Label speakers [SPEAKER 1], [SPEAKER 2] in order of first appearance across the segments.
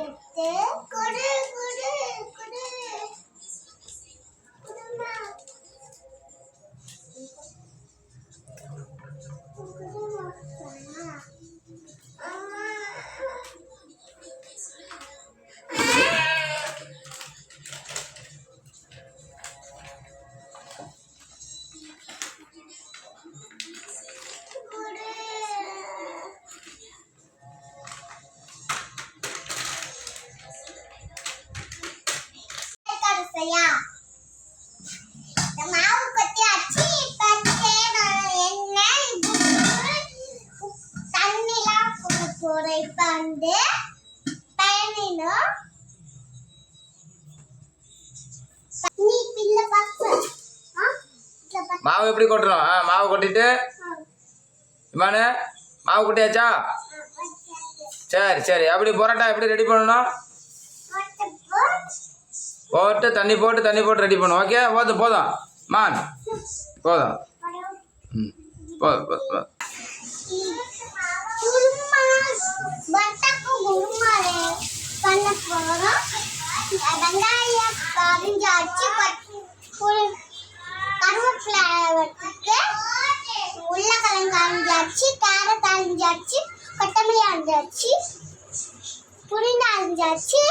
[SPEAKER 1] எடுத்து குடு குடு குடு. இந்த மாவு கொட்டியாச்சு இப்ப உப்பு, தண்ணிலாம் போட போறேன் இப்ப வந்து பயணினும்
[SPEAKER 2] மாவு எப்படி கொட்டுறோம்? ஆ மாவு கொட்டிட்டு. இமானு மாவு கொட்டியாச்சா? சரி சரி. எப்படி பரோட்டா எப்படி ரெடி பண்ணணும்? போட்டு தண்ணி போட்டு தண்ணி போட்டு ரெடி பண்ணும் ஓகே போதும் போதும். மான் போதும். ம் போதும் போதும்
[SPEAKER 1] உருளைக்கிழங்கு அரிஞ்சாச்சு கேரட் அரிஞ்சாச்சு கொத்தமல்லி அரிஞ்சாச்சு புரிந்து அரிஞ்சாச்சு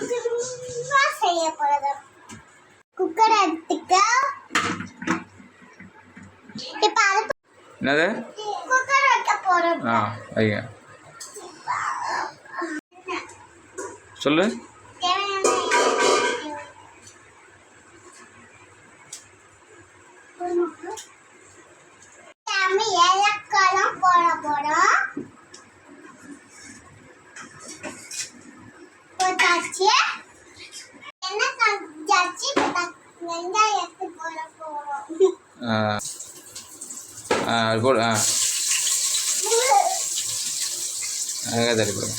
[SPEAKER 1] குருமா செய்ய போறது. குக்கர் எடுத்துக்க. இப்ப அது
[SPEAKER 2] என்னது?
[SPEAKER 1] குக்கர் வைக்க போறோம்.
[SPEAKER 2] ஆ வைங்க. சொல்லு
[SPEAKER 1] தேவையான எல்லாமே ஏலக்காய்லாம் போட போறோம் போட்டாச்சு என்ன காஞ்சாச்சு இப்ப வெங்காயத்தை போட போறோம்
[SPEAKER 2] ஆ ஆ அது போடு ஆ அங்கே தள்ளி போடுங்க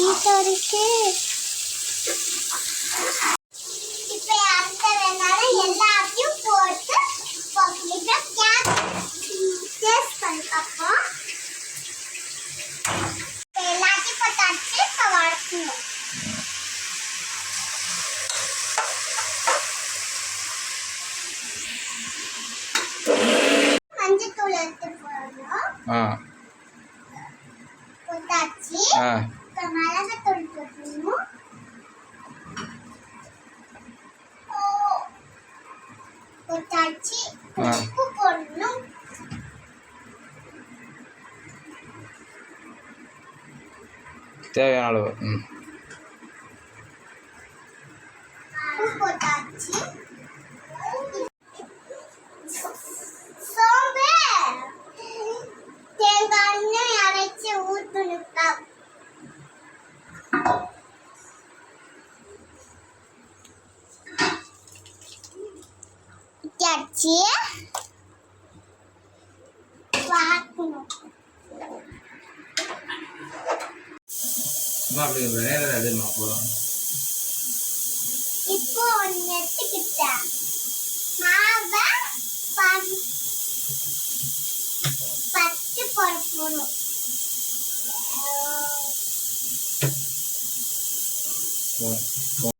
[SPEAKER 1] இது இருக்கு இப்போ அடுத்த வேணாலும் எல்லாத்தையும் போட்டு இப்போ கேஸ் டேஸ்ட் பண்ணி பார்ப்போம் இப்போ எல்லாத்தையும் போட்டாச்சு இப்போ வளர்க்கணும் மஞ்சத்தூள் எடுத்து போடணும்
[SPEAKER 2] ஆ. தேவையான அளவு. ம்.
[SPEAKER 1] வாக்கணும்
[SPEAKER 2] சும்மா அப்படி நேரம் அதுமா போதும்
[SPEAKER 1] இப்போ ஒன்று எடுத்துக்கிட்டேன் மாவை ப- பத்து போட போகணும்
[SPEAKER 2] போதும் போதும்.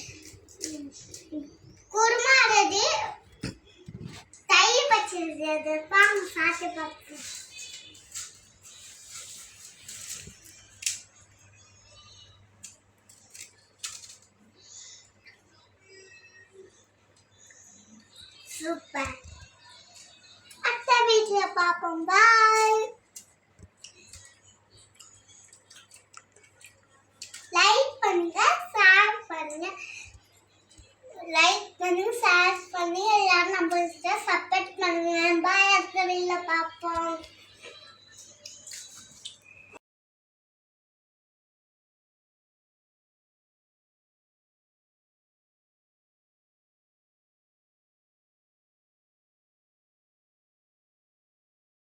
[SPEAKER 1] சூப்பர். அத்தை வீடியோ பார்ப்போம். பாய்
[SPEAKER 2] லைக்
[SPEAKER 1] பண்ணுங்க ஷேர் பண்ணுங்க. லைக் பண்ணுங்க ஷேர் பண்ணி எல்லாரும் நம்ம சப்போர்ட் பண்ணுங்க. பாய் அடுத்த வீடியோவில் பார்ப்போம்